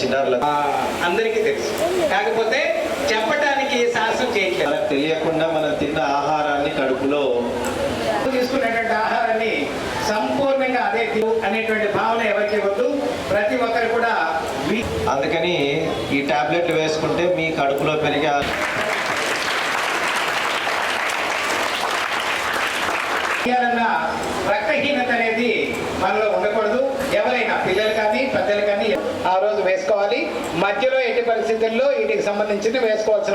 చిన్నారులకు. అందరికీ తెలుసు. కాకపోతే చెప్పడానికి సాహసం చేయట్లేదు. మనకు తెలియకుండా మనం తిన్న ఆహారాన్ని కడుపులో తీసుకునేటువంటి ఆహారాన్ని సంపూర్ణంగా అదే అనేటువంటి భావన ఎవరికి వద్దు ప్రతి ఒక్కరు కూడా అందుకని ఈ టాబ్లెట్ వేసుకుంటే మీ కడుపులో పెరిగే రక్తహీనత అనేది మనలో ఉండకూడదు ఎవరైనా పిల్లలు కానీ పెద్దలు కానీ ఆ రోజు వేసుకోవాలి మధ్యలో ఎట్టి పరిస్థితుల్లో వీటికి సంబంధించింది వేసుకోవాల్సిన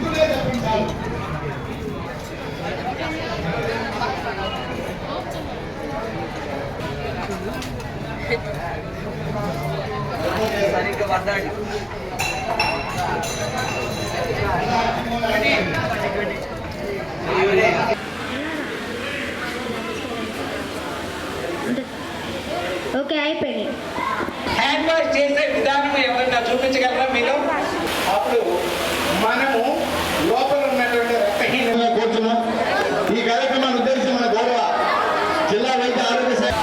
ఓకే అయిపోయినాయి హ్యాండ్ వాష్ చేసే విధానం ఎవరైనా చూపించగలరా మీరు అప్పుడు మనము లోపల ఉన్నటువంటి రక్తహీనత కోరుతున్నాం ఈ కార్యక్రమాన్ని ఉద్దేశించి మన గౌరవ జిల్లా వైద్య ఆరోగ్య శాఖ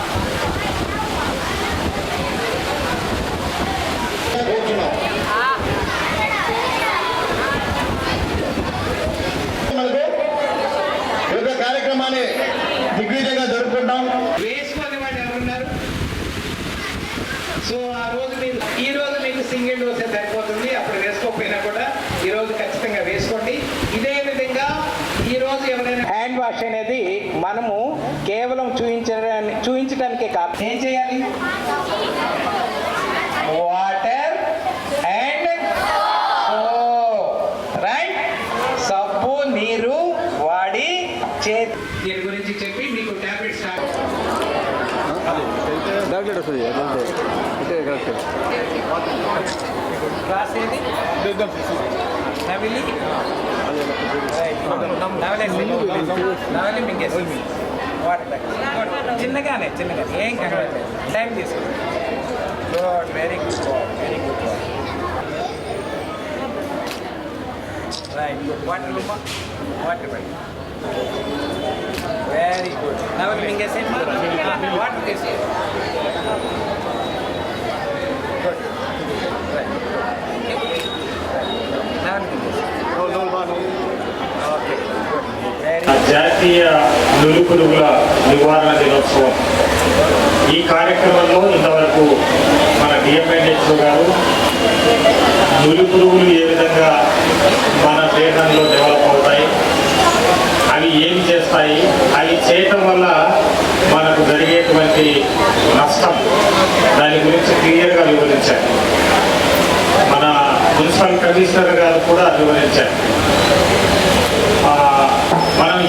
కోరుతున్నాం మనకు ఈ యొక్క కార్యక్రమాన్ని దిగ్విజయంగా జరుపుకుంటాం. వేసుకునే వాళ్ళు ఎవరున్నారు? సో ఆ రోజు మీరు ఈ రోజు మీకు సింగిల్ డోసే సరిపోతుంది. అప్పుడు వేసుకోకపోయినా కూడా ఈ రోజు ఖచ్చితంగా వేసుకోండి. ఇదే విధంగా ఈ రోజు ఎవరైనా హ్యాండ్ వాష్ అనేది మనము కేవలం చూపించడానికి చూపించడానికే కాదు. ఏం చేయాలి? క్లాస్ ఏది నవిలి నవలేసి నవలి మింగేసి వాటర్ చిన్నగానే చిన్నగానే ఏం కనబడలేదు టైం తీసుకోండి good very good very good right water రూమా water పడి వెరీ గుడ్ నవలి మింగేసి వాటర్ తీసుకో జాతీయ నులుపురుగుల నివారణ దినోత్సవం. ఈ కార్యక్రమంలో ఇంతవరకు మన డిఎంఎన్హెచ్ఓ గారు నులుపురుగులు ఏ విధంగా మన దేహంలో డెవలప్ అవుతాయి అవి ఏమి చేస్తాయి అవి చేయటం వల్ల మనకు జరిగేటువంటి నష్టం దాని గురించి క్లియర్గా వివరించారు. మన మున్సిపల్ కమిషనర్ గారు కూడా వివరించారు.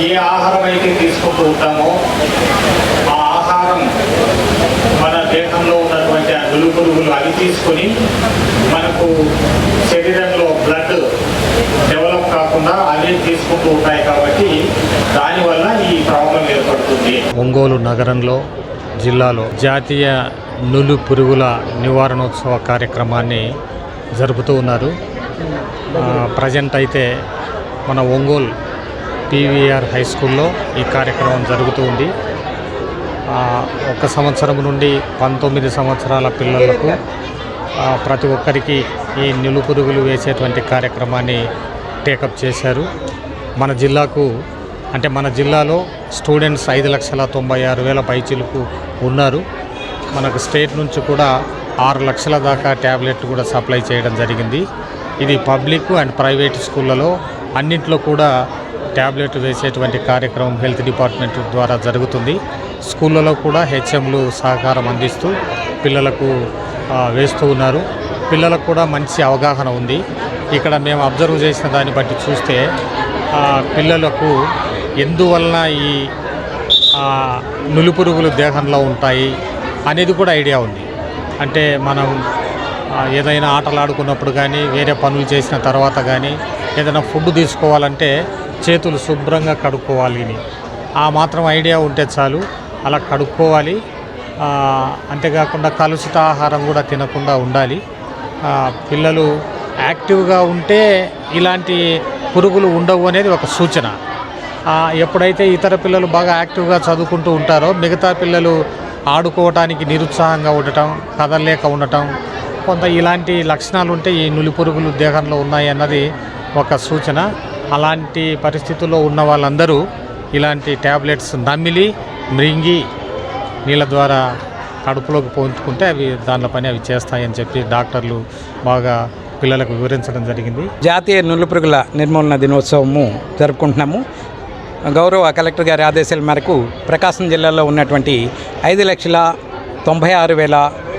ఏ ఆహారం అయితే తీసుకుంటూ ఉంటామో ఆ ఆహారం మన దేహంలో ఉన్నటువంటి ఆ నులు పురుగులు అవి తీసుకొని మనకు శరీరంలో బ్లడ్ డెవలప్ కాకుండా అవి తీసుకుంటూ ఉంటాయి కాబట్టి దానివల్ల ఈ ప్రాబ్లం ఏర్పడుతుంది. ఒంగోలు నగరంలో జిల్లాలో జాతీయ నులు పురుగుల నివారణోత్సవ కార్యక్రమాన్ని జరుపుతూ ఉన్నారు. ప్రజెంట్ అయితే మన ఒంగోలు పీవీఆర్ హై స్కూల్లో ఈ కార్యక్రమం జరుగుతూ ఉంది. ఒక సంవత్సరం నుండి పంతొమ్మిది సంవత్సరాల పిల్లలకు ప్రతి ఒక్కరికి ఈ నిలుపురుగులు వేసేటువంటి కార్యక్రమాన్ని టేకప్ చేశారు. మన జిల్లాకు అంటే మన జిల్లాలో స్టూడెంట్స్ ఐదు లక్షల తొంభై ఆరు వేల పైచీలకు ఉన్నారు. మనకు స్టేట్ నుంచి కూడా ఆరు లక్షల దాకా ట్యాబ్లెట్ కూడా సప్లై చేయడం జరిగింది. ఇది పబ్లిక్ అండ్ ప్రైవేట్ స్కూళ్ళలో అన్నింటిలో కూడా ట్యాబ్లెట్ వేసేటువంటి కార్యక్రమం హెల్త్ డిపార్ట్మెంట్ ద్వారా జరుగుతుంది. స్కూళ్ళలో కూడా హెచ్ఎంలు సహకారం అందిస్తూ పిల్లలకు వేస్తూ ఉన్నారు. పిల్లలకు కూడా మంచి అవగాహన ఉంది. ఇక్కడ మేము అబ్జర్వ్ చేసిన దాన్ని బట్టి చూస్తే పిల్లలకు ఎందువలన ఈ నులిపురుగులు దేహంలో ఉంటాయి అనేది కూడా ఐడియా ఉంది. అంటే మనం ఏదైనా ఆటలు ఆడుకున్నప్పుడు కానీ వేరే పనులు చేసిన తర్వాత కానీ ఏదైనా ఫుడ్ తీసుకోవాలంటే చేతులు శుభ్రంగా కడుక్కోవాలి అని. ఆ మాత్రం ఐడియా ఉంటే చాలు అలా కడుక్కోవాలి. అంతేకాకుండా కలుషిత ఆహారం కూడా తినకుండా ఉండాలి. పిల్లలు యాక్టివ్గా ఉంటే ఇలాంటి పురుగులు ఉండవు అనేది ఒక సూచన. ఎప్పుడైతే ఇతర పిల్లలు బాగా యాక్టివ్గా చదువుకుంటూ ఉంటారో మిగతా పిల్లలు ఆడుకోవటానికి నిరుత్సాహంగా ఉండటం కదలలేక ఉండటం కొంత ఇలాంటి లక్షణాలు ఉంటే ఈ నులి పురుగులు దేహంలో ఉన్నాయి అన్నది ఒక సూచన. అలాంటి పరిస్థితుల్లో ఉన్న వాళ్ళందరూ ఇలాంటి ట్యాబ్లెట్స్ నమ్మిలి మృంగి నీళ్ళ ద్వారా కడుపులోకి పోంచుకుంటే అవి దానిలో పని అవి చేస్తాయని చెప్పి డాక్టర్లు బాగా పిల్లలకు వివరించడం జరిగింది. జాతీయ నులుపురుగుల నిర్మూలన దినోత్సవము జరుపుకుంటున్నాము. గౌరవ కలెక్టర్ గారి ఆదేశాల మేరకు ప్రకాశం జిల్లాలో ఉన్నటువంటి ఐదు లక్షల తొంభై ఆరు వేల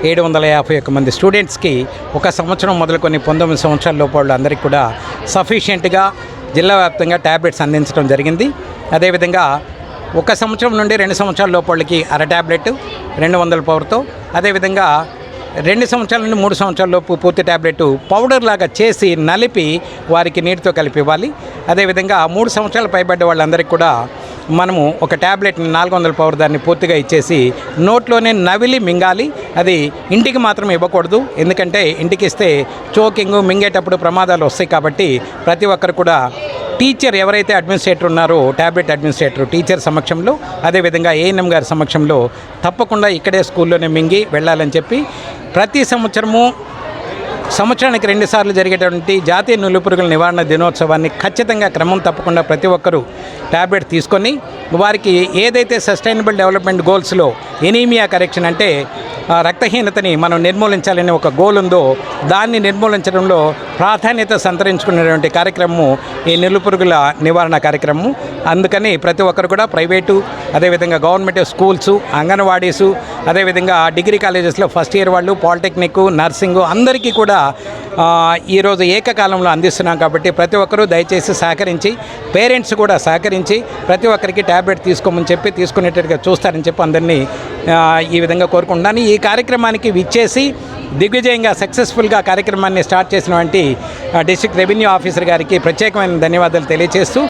ఏడు వందల యాభై ఒక్క మంది స్టూడెంట్స్కి ఒక సంవత్సరం మొదలుకొని పంతొమ్మిది సంవత్సరాల లోపల అందరికీ కూడా సఫిషియెంట్గా జిల్లా వ్యాప్తంగా ట్యాబ్లెట్స్ అందించడం జరిగింది. అదేవిధంగా ఒక సంవత్సరం నుండి రెండు సంవత్సరాల లోపలికి అర ట్యాబ్లెట్ రెండు వందల పవర్తో అదేవిధంగా రెండు సంవత్సరాల నుండి మూడు సంవత్సరాల లోపు పూర్తి ట్యాబ్లెట్ పౌడర్ లాగా చేసి నలిపి వారికి నీటితో కలిపి ఇవ్వాలి. అదేవిధంగా మూడు సంవత్సరాలు పైబడ్డ వాళ్ళందరికీ కూడా మనము ఒక ట్యాబ్లెట్ని నాలుగు వందల పవర్ దాన్ని పూర్తిగా ఇచ్చేసి నోట్లోనే నవిలి మింగాలి. అది ఇంటికి మాత్రం ఇవ్వకూడదు. ఎందుకంటే ఇంటికి ఇస్తే చోకింగ్ మింగేటప్పుడు ప్రమాదాలు వస్తాయి కాబట్టి ప్రతి ఒక్కరు కూడా టీచర్ ఎవరైతే అడ్మినిస్ట్రేటర్ ఉన్నారో ట్యాబ్లెట్ అడ్మినిస్ట్రేటర్ టీచర్ సమక్షంలో అదేవిధంగా ఏఎన్ఎం గారి సమక్షంలో తప్పకుండా ఇక్కడే స్కూల్లోనే మింగి వెళ్ళాలని చెప్పి ప్రతి సంవత్సరము సంవత్సరానికి రెండుసార్లు జరిగేటువంటి జాతీయ నులిపురుగుల నివారణ దినోత్సవాన్ని ఖచ్చితంగా క్రమం తప్పకుండా ప్రతి ఒక్కరూ ట్యాబ్లెట్ తీసుకొని వారికి ఏదైతే సస్టైనబుల్ డెవలప్మెంట్ గోల్స్లో ఎనీమియా కరెక్షన్ అంటే రక్తహీనతని మనం నిర్మూలించాలనే ఒక గోల్ ఉందో దాన్ని నిర్మూలించడంలో ప్రాధాన్యత సంతరించుకునేటువంటి కార్యక్రమము ఈ నిలుపురుగుల నివారణ కార్యక్రమము. అందుకని ప్రతి ఒక్కరు కూడా ప్రైవేటు అదేవిధంగా గవర్నమెంట్ స్కూల్స్ అంగన్వాడీసు అదేవిధంగా డిగ్రీ కాలేజెస్లో ఫస్ట్ ఇయర్ వాళ్ళు పాలిటెక్నిక్ నర్సింగ్ అందరికీ కూడా ఈరోజు ఏకకాలంలో అందిస్తున్నాం కాబట్టి ప్రతి ఒక్కరూ దయచేసి సహకరించి పేరెంట్స్ కూడా సహకరించి ప్రతి ఒక్కరికి ట్యాబ్లెట్ తీసుకోమని చెప్పి తీసుకునేటట్టుగా చూస్తారని చెప్పి అందరినీ ఈ విధంగా కోరుకుంటున్నాను. ఈ కార్యక్రమానికి విచ్చేసి దిగ్విజయంగా సక్సెస్ఫుల్గా కార్యక్రమాన్ని స్టార్ట్ చేసినటువంటి డిస్ట్రిక్ట్ రెవెన్యూ ఆఫీసర్ గారికి ప్రత్యేకమైన ధన్యవాదాలు తెలియజేస్తూ